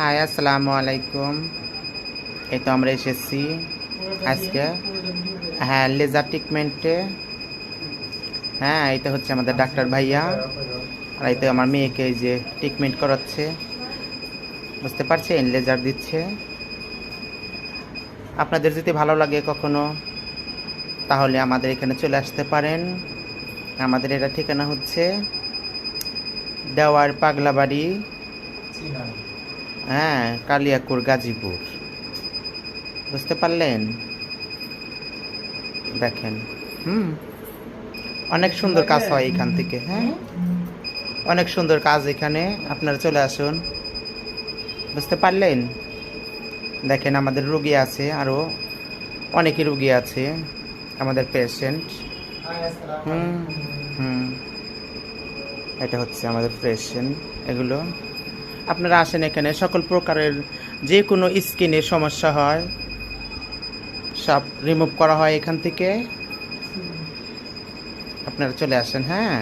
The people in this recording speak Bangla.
হাই, আসসালামু আলাইকুম। এই তো আমরা এসেছি আজকে। হ্যাঁ লেজার ট্রিটমেন্টে হ্যাঁ এটা হচ্ছে আমাদের ডাক্তার ভাইয়া। আর এই তো আমার মেয়েকে এই যে ট্রিটমেন্ট করাচ্ছে। বুঝতে পারছেন? লেজার দিচ্ছে। আপনাদের যদি ভালো লাগে কখনো, তাহলে আমাদের এখানে চলে আসতে পারেন। আমাদের এটা ঠিকানা হচ্ছে দেওয়ার পাগলাবাড়ি। হ্যাঁ কালিয়াকুর, গাজীপুর। বুঝতে পারলেন? দেখেন। হুম। অনেক সুন্দর কাজ হয় এখান থেকে হ্যাঁ? অনেক সুন্দর কাজ এখানে। আপনারা চলে আসুন। বুঝতে পারলেন? দেখেন, আমাদের রুগী আছে আরও অনেকই রুগী আছে আমাদের পেশেন্ট হুম হুম। এটা হচ্ছে আমাদের পেশেন্ট এগুলো। আপনারা আসেন এখানে, সকল প্রকারের যে কোনো স্কিনের সমস্যা হয়, সব রিমুভ করা হয় এখান থেকে। আপনারা চলে আসেন হ্যাঁ।